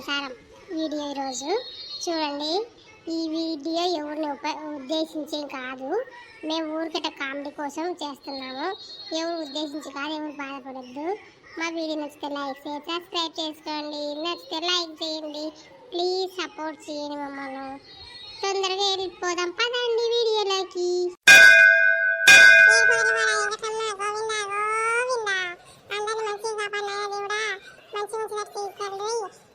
సంసారం. వీడియో ఈరోజు చూడండి. ఈ వీడియో ఎవరిని ఉప ఉద్దేశించి కాదు. మేము ఊరికట కామెడీ కోసం చేస్తున్నాము. ఎవరు ఉద్దేశించి కాదు ఎవరు బాధపడద్దు. మా వీడియో నచ్చితే లైక్ చేసి సబ్స్క్రైబ్ చేసుకోండి. నచ్చితే లైక్ చేయండి. ప్లీజ్ సపోర్ట్ చేయండి మమ్మల్ని. తొందరగా వెళ్ళిపోదాం. పదండి వీడియోలోకి.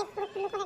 ఎందుకు ఎప్పుడు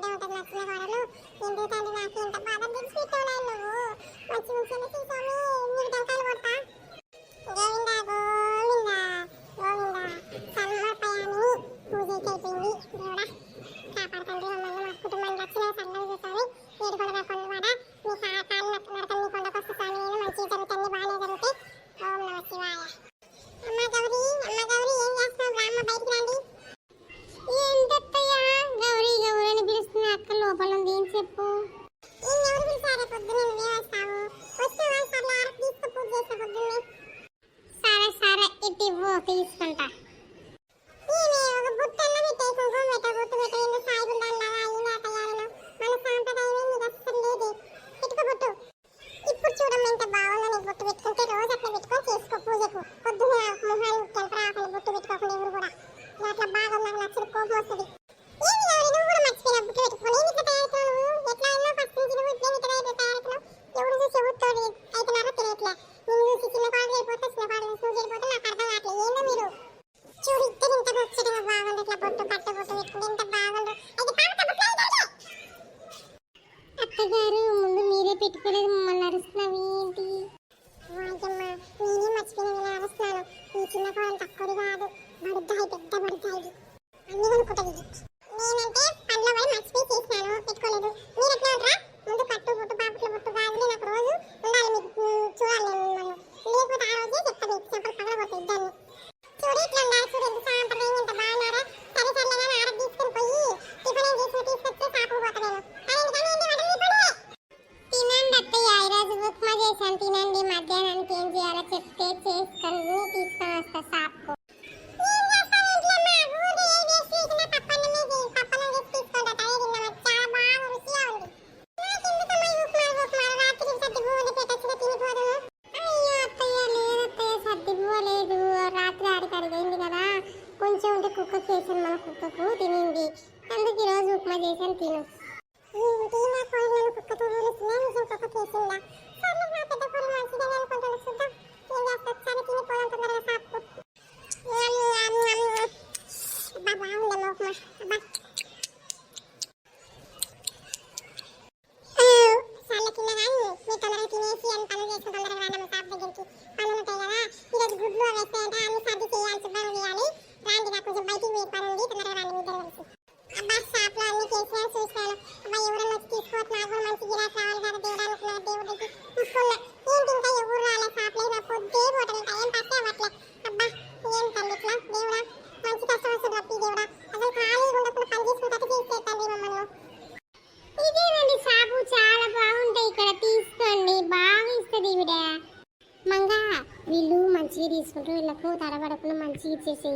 ఇచ్చేసి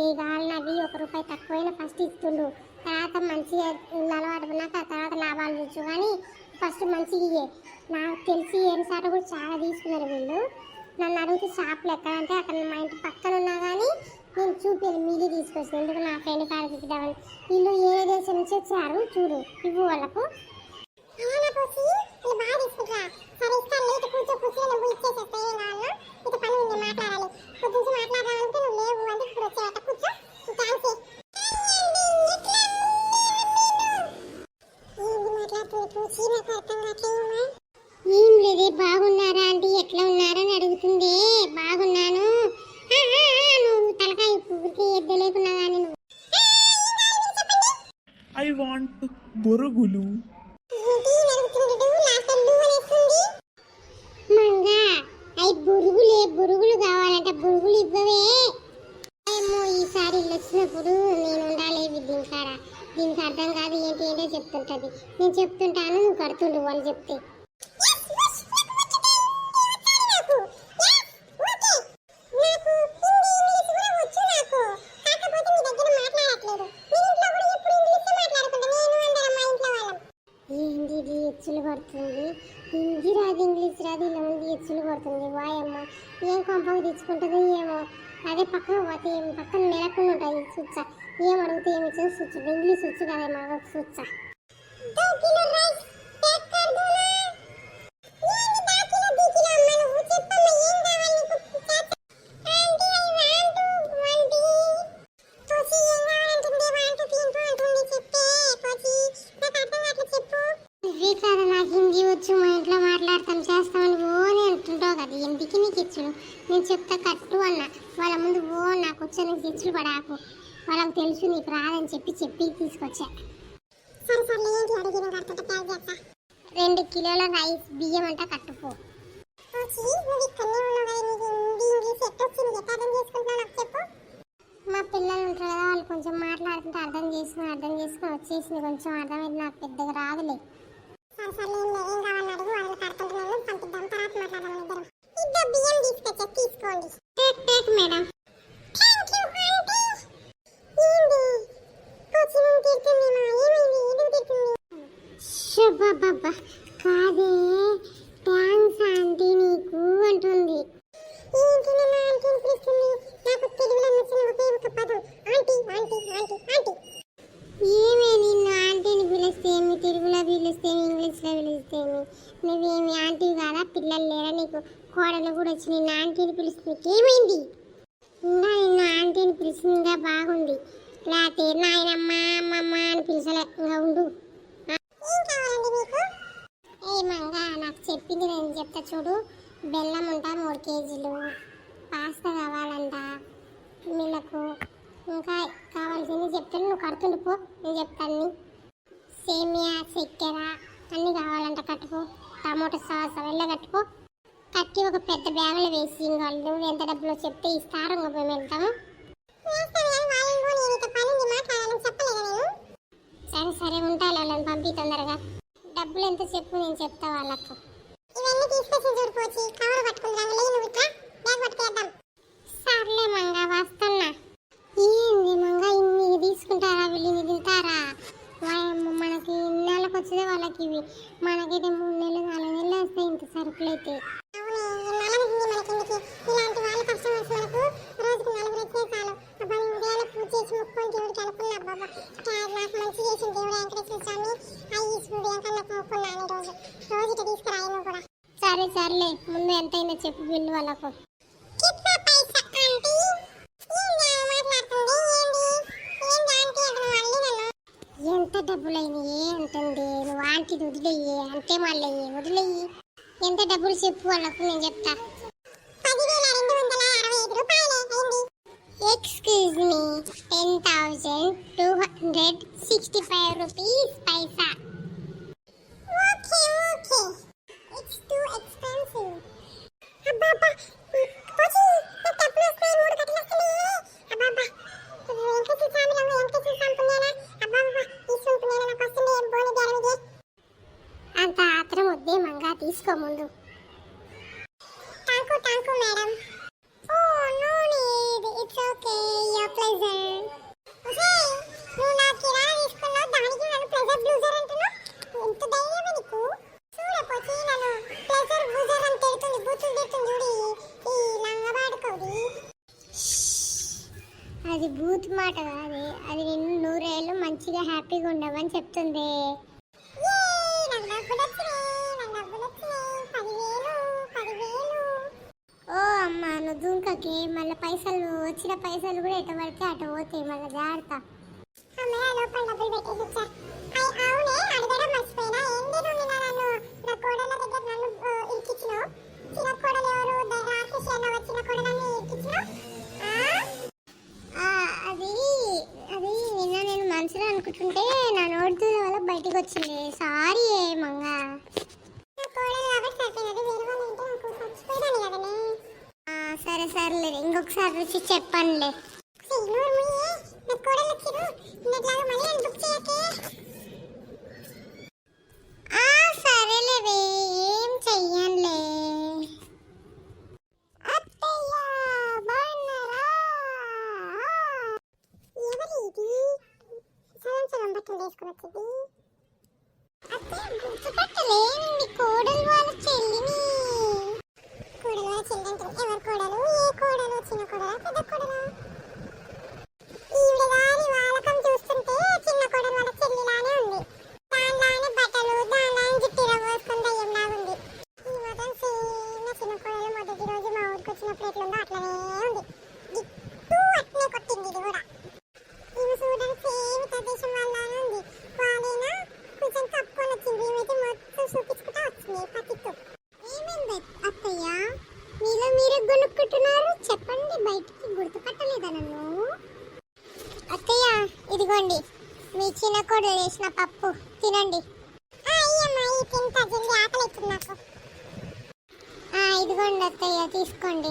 ఏ కావాలన్నవి ఒక రూపాయి తక్కువైనా ఫస్ట్ ఇస్తుండు. తర్వాత మంచిగా అలవాటు పడినాక తర్వాత లాభాలు చూచు. కానీ ఫస్ట్ మంచిగా ఇయ్యే. నాకు తెలిసి ఎన్నిసార్లు కూడా చాలా తీసుకున్నారు వీళ్ళు. నన్ను అడిగితే షాప్లో ఎక్కడంటే అక్కడ మా ఇంటి పక్కన ఉన్నా కానీ నేను చూపాను మీది తీసుకొచ్చిన ఎందుకు నా ఫ్రెండ్ కాడికి వీళ్ళు ఏ దేశం నుంచి వచ్చారు? చూడు ఇవ్వు వాళ్ళకు. ఏం లేదే బాగున్నారా ఆంటీ ఎట్లా ఉన్నారని అడుగుతుంది. బాగున్నాను. ఆ, ఆ, ఆ, నువ్వు తలకాయ పువ్వుకి ఎద్దలేకున్నా కానీ నువ్వు. ఐ వాంట్ బొరుగులు. వచ్చినప్పుడు నేను ఉండాలి దీని కాడ దీనికి అర్థం కాదు ఏంటి ఏంటో చెప్తుంటది. నేను చెప్తుంటాను నువ్వు కడుతుండు వాళ్ళు చెప్తే. ఏంది ఎచ్చులు పడుతుంది. హిందీ రాదు ఇంగ్లీష్ రాదు ఇలా ఉంది ఎచ్చులు పడుతుంది. వాయమ్మ ఏం కొంపకు తెచ్చుకుంటుందో ఏమో. అదే పక్కన పోతే ఏం పక్కన మెలకుండా ఉంటుంది సుచ్చ. ఏం అడిగితే ఏమి ఇచ్చింది సుచ్చు. ఇంగ్లీష్ కదా మాకు మాట్లాడతాం చేస్తామని ఓని అంటుంటావు కదా ఎందుకు నీకు ఇచ్చుడు? నేను చెప్తా కట్టు అన్న. నీకు ఇచ్చుడు పడాకు వాళ్ళకి తెలుసు నీకు రాదని చెప్పి చెప్పి తీసుకొచ్చా. సరే సరే ఏంటి అడిగిన కట్టుకుంటే ప్యాక్ చేస్తా. రెండు కిలోల రైస్ బియ్యం అంట కట్టుకో. మా పిల్లలు ఉంటారు కదా వాళ్ళు కొంచెం మాట్లాడుతుంటే అర్థం చేసుకుని అర్థం చేసుకుని వచ్చేసింది. కొంచెం అర్థమైంది నాకు పెద్దగా రాదులే. సరే సరే ఏం లేదు ఏం కావాలని అడుగు వాళ్ళు కడుతుంటున్నాను పంపిద్దాం తర్వాత మాట్లాడదాం ఇద్దరం. ఇద్దరు బియ్యం తీసుకొచ్చా తీసుకోండి. Take take madam. శుభబ్బబ్బా కాదే థ్యాంక్స్ ఆంటీ నీకు అంటుంది. ఏంటి ఆంటీ అని పిలుస్తుంది. నాకు తెలుగులో నచ్చిన ఒకే ఒక పదం ఆంటీ ఆంటీ ఆంటీ ఆంటీ. ఏమే నిన్ను ఆంటీని పిలిస్తే ఏమి? తెలుగులో పిలిస్తే ఏమి? ఇంగ్లీష్లో పిలిస్తే ఏమి? నువ్వేమి ఆంటీ కాదా? పిల్లలు లేరా నీకు? కోడలు కూడా వచ్చి నిన్ను ఆంటీని పిలుస్తుంది. ఏమైంది? పిలిచలే ఇంకా ఉండు. ఏ మంగా నాకు చెప్పింది నేను చెప్తా చూడు. బెల్లం ఉంటా మూడు కేజీలు? పాస్తా కావాలంట మిలకు ఇంకా కావాల్సింది చెప్తాను. నువ్వు కడుతుండు పో. నేను చెప్తాను సేమియా చక్కెర అన్నీ కావాలంట కట్టుకో. టమాటో సాస్ అవన్నీ కట్టుకో. కట్టి ఒక పెద్ద బ్యాగులో వేసి నువ్వు ఎంత డబ్బులో చెప్తే ఇస్తారు ఇంకా మేము వెళ్తాము సరే ఉంటాను వాళ్ళని పంపి తొందరగా. డబ్బులు ఎంత చెప్పు నేను చెప్తా వాళ్ళకు. ఇవన్నీ తీసుకొచ్చి చూడిపోచి కవర్ పట్టుకుందాం లేదు నువ్వు ఇట్లా బ్యాగ్ పట్టుకేద్దాం సర్లే మంగ వస్తున్నా. ఏంది మంగ ఇన్ని తీసుకుంటారా వీళ్ళు ఇన్ని తింటారా మనకి నెలకు వచ్చేదే వాళ్ళకి ఇవి. మనకైతే మూడు నెలలు నాలుగు నెలలు వస్తాయి ఇంత సరుకులు అయితే ఇలాంటి వాళ్ళ కస్టమర్స్ మనకు రోజుకు నలుగురు వచ్చే చాలు అబ్బా నేను ఉదయాన్నే పూజ చేసి మొక్కుకొని దేవుడికి అనుకున్నా అబ్బా నాకు మంచి చేసిన దేవుడు వెంకటేశ్వర స్వామి అయ్యి సూర్య నాకు మొక్కున్నాను ఈ రోజు రోజు ఇట్లా తీసుకురాయి నువ్వు కూడా సరే సర్లే ముందు ఎంతైనా చెప్పు బిల్లు వాళ్ళకు. ఎంత డబ్బులైనయే అంటుంది. నువ్వు ఆంటీ వదిలేయి అంటే మళ్ళీ వదిలేయి. ఎంత డబ్బులు చెప్పు వాళ్ళకు నేను చెప్తా. Excuse me ten thousand two hundred sixty five rupees paisa. Okay okay. తీసుకో ముందు thank you thank you madam oh no need it's okay your pleasure okay నువ్వు నా కిరా తీసుకున్నావు దానికి నన్ను ప్లెజర్ బ్లూజర్ అంటున్నావు ఎంత ధైర్యమే నీకు చూడపోతే నన్ను ప్లెజర్ బ్లూజర్ అని తిడుతుంది బూతులు తిడుతుంది చూడు ఈ- ఈ లంగబాడుకోది అది బూత్ మాట కాదు. అది నిన్ను నూరేళ్ళు మంచిగా హ్యాపీగా ఉండవని చెప్తుంది. ఓ అమ్మ నువ్వు దుంకకి మళ్ళీ పైసలు వచ్చిన పైసలు కూడా ఎటు పడితే అటు పోతాయి మళ్ళీ జాగ్రత్త. చేయకే. సరేలేవే కోడలు వాళ్ళ చెల్లిని. బయటికి గుర్తుపట్టలేదా నన్ను? అత్తయ్య ఇదిగోండి. మీ చిన్న కోడలు వేసిన పప్పు. తినండి. ఇదిగోండి అత్తయ్య తీసుకోండి.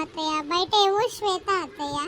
అత్తయ్య బయట ఏమో శ్వేత అత్తయ్య